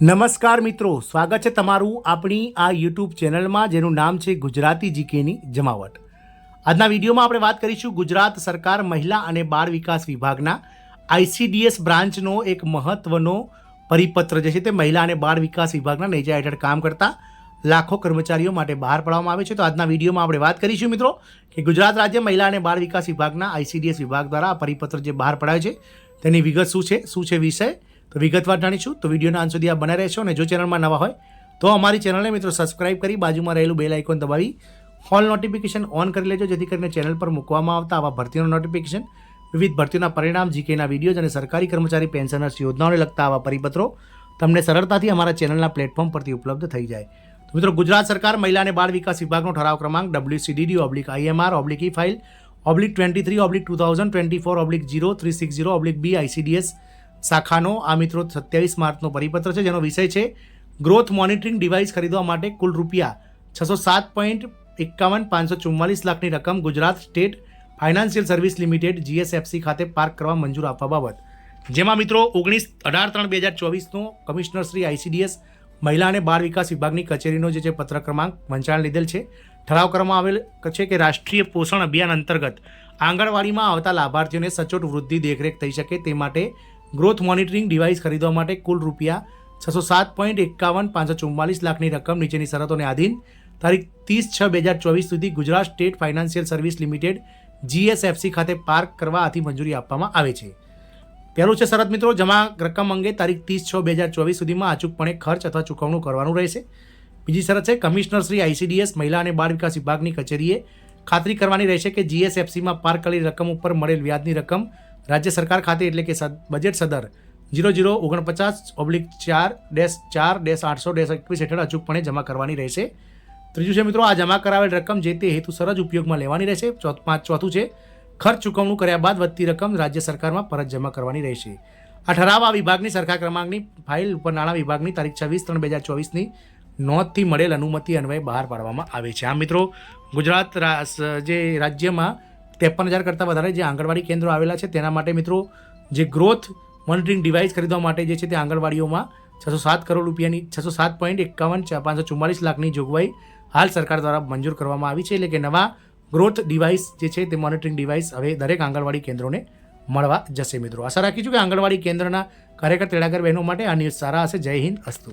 નમસ્કાર મિત્રો, સ્વાગત છે તમારું આપણી આ યુટ્યુબ ચેનલમાં, જેનું નામ છે ગુજરાતી જીકેની જમાવટ. આજના વિડીયોમાં આપણે વાત કરીશું ગુજરાત સરકાર મહિલા અને બાળ વિકાસ વિભાગના આઈસીડીએસ બ્રાન્ચનો એક મહત્વનો પરિપત્ર, જે છે તે મહિલા અને બાળ વિકાસ વિભાગના નેજા હેઠળ કામ કરતા લાખો કર્મચારીઓ માટે બહાર પાડવામાં આવે છે. તો આજના વિડીયોમાં આપણે વાત કરીશું મિત્રો, કે ગુજરાત રાજ્ય મહિલા અને બાળ વિકાસ વિભાગના આઈસીડીએસ વિભાગ દ્વારા આ પરિપત્ર જે બહાર પડાયો છે, તેની વિગત શું છે શું છે વિષય તો વિગતવાર જાણીશું. તો વિડીયોના અંત સુધી આ બને રહેશો અને જો ચેનલમાં નવા હોય, તો અમારી ચેનલને મિત્રો સબસ્ક્રાઇબ કરી બાજુમાં રહેલું બેલ આઇકોન દબાવી હોલ નોટિફિકેશન ઓન કરી લેજો, જેથી કરીને ચેનલ પર મૂકવામાં આવતા આવા ભરતીનો નોટિફિકેશન વિવિધ ભરતીઓના પરિણામ જીકેના વિડીયોઝ અને સરકારી કર્મચારી પેન્શનર્સ યોજનાઓને લગતા આવા પરિપત્રો તમને સરળતાથી અમારા ચેનલના પ્લેટફોર્મ પરથી ઉપલબ્ધ થઈ જાય. તો મિત્રો, ગુજરાત સરકાર મહિલા અને બાળ વિકાસ વિભાગનો ઠરાવ ક્રમાંક WCDD oblique IMR oblique E file oblique twenty three oblique two thousand twenty four oblique zero three six zero oblique B ICDS શાખાનો આ મિત્રો સત્યાવીસ માર્ચનો પરિપત્ર છે, જેનો વિષય છે ગ્રોથ મોનિટરિંગ ડિવાઇસ ખરીદવા માટે કુલ રૂપિયા છસો સાત પોઈન્ટ એકાવન પાંચસો ચુમ્માલીસ લાખની રકમ Gujarat state financial service limited GSFC ખાતે પાર્ક કરવા મંજૂર આપવા બાબત. જેમાં મિત્રો ઓગણીસ અઢાર ત્રણ બે હજાર ચોવીસનો કમિશનર શ્રી આઈસીડીએસ મહિલા અને બાળ વિકાસ વિભાગની કચેરીનો જે છે પત્ર ક્રમાંક વંચાણ લીધેલ છે. ઠરાવ કરવામાં આવેલ છે કે રાષ્ટ્રીય પોષણ અભિયાન અંતર્ગત આંગણવાડીમાં આવતા લાભાર્થીઓને સચોટ વૃદ્ધિ દેખરેખ થઈ શકે તે માટે ગ્રોથ મોનિટરિંગ ડિવાઇસ ખરીદવા માટે કુલ રૂપિયા છસો સાત પોઈન્ટ એકાવન પાંચસો ચુમ્માલીસ લાખની રકમ નીચેની શરતોને આધીન તારીખ ત્રીસ છ બે હજાર ચોવીસ સુધી Gujarat state financial service limited GSFC ખાતે પાર્ક કરવા આથી મંજૂરી આપવામાં આવે છે. પહેલું છે શરત મિત્રો, જમા રકમ અંગે તારીખ ત્રીસ છ બે હજાર ચોવીસ સુધીમાં અચૂકપણે ખર્ચ અથવા ચૂકવણું કરવાનું રહેશે. બીજી શરત છે, કમિશનર શ્રી આઈસીડીએસ મહિલા અને બાળ વિકાસ વિભાગની કચેરીએ ખાતરી કરવાની રહેશે કે જીએસએફસીમાં પાર્ક કરેલી રકમ ઉપર મળેલ વ્યાજની રકમ રાજ્ય સરકાર ખાતે એટલે કે બજેટ સદર જીરો જીરો ઓગણપચાસ ઓબ્લિક ચાર ડેશ ચાર ડેશ આઠસો ડેશ એકવીસ હેઠળ અચૂકપણે જમા કરવાની રહેશે. ત્રીજું છે મિત્રો, આ જમા કરાવેલ રકમ જે તે હેતુસર જ ઉપયોગમાં લેવાની રહેશે. પાંચ ચોથું છે, ખર્ચ ચૂકવણું કર્યા બાદ વધતી રકમ રાજ્ય સરકારમાં પરત જમા કરવાની રહેશે. આ ઠરાવ આ વિભાગની સરખા ક્રમાંકની ફાઇલ ઉપર નાણાં વિભાગની તારીખ છવ્વીસ ત્રણ બે હજાર ચોવીસની નોંધથી મળેલ અનુમતિ અન્વયે બહાર પાડવામાં આવે છે. આ મિત્રો, ગુજરાત જે રાજ્યમાં ત્રેપન હજાર કરતાં વધારે જે આંગણવાડી કેન્દ્રો આવેલા છે, તેના માટે મિત્રો જે ગ્રોથ મોનિટરિંગ ડિવાઇસ ખરીદવા માટે જે છે તે આંગણવાડીઓમાં છસો સાત કરોડ રૂપિયાની, છસો સાત પોઈન્ટ એકાવન પાંચસો ચુમ્માલીસ લાખની જોગવાઈ હાલ સરકાર દ્વારા મંજૂર કરવામાં આવી છે, એટલે કે નવા ગ્રોથ ડિવાઇસ જે છે તે મોનિટરિંગ ડિવાઇસ હવે દરેક આંગણવાડી કેન્દ્રોને મળવા જશે મિત્રો. આશા રાખીશું કે આંગણવાડી કેન્દ્રના કાર્યકર તેડાગર બહેનો માટે આ ન્યૂઝ સારા હશે. જય હિન્દ, અસ્તુ.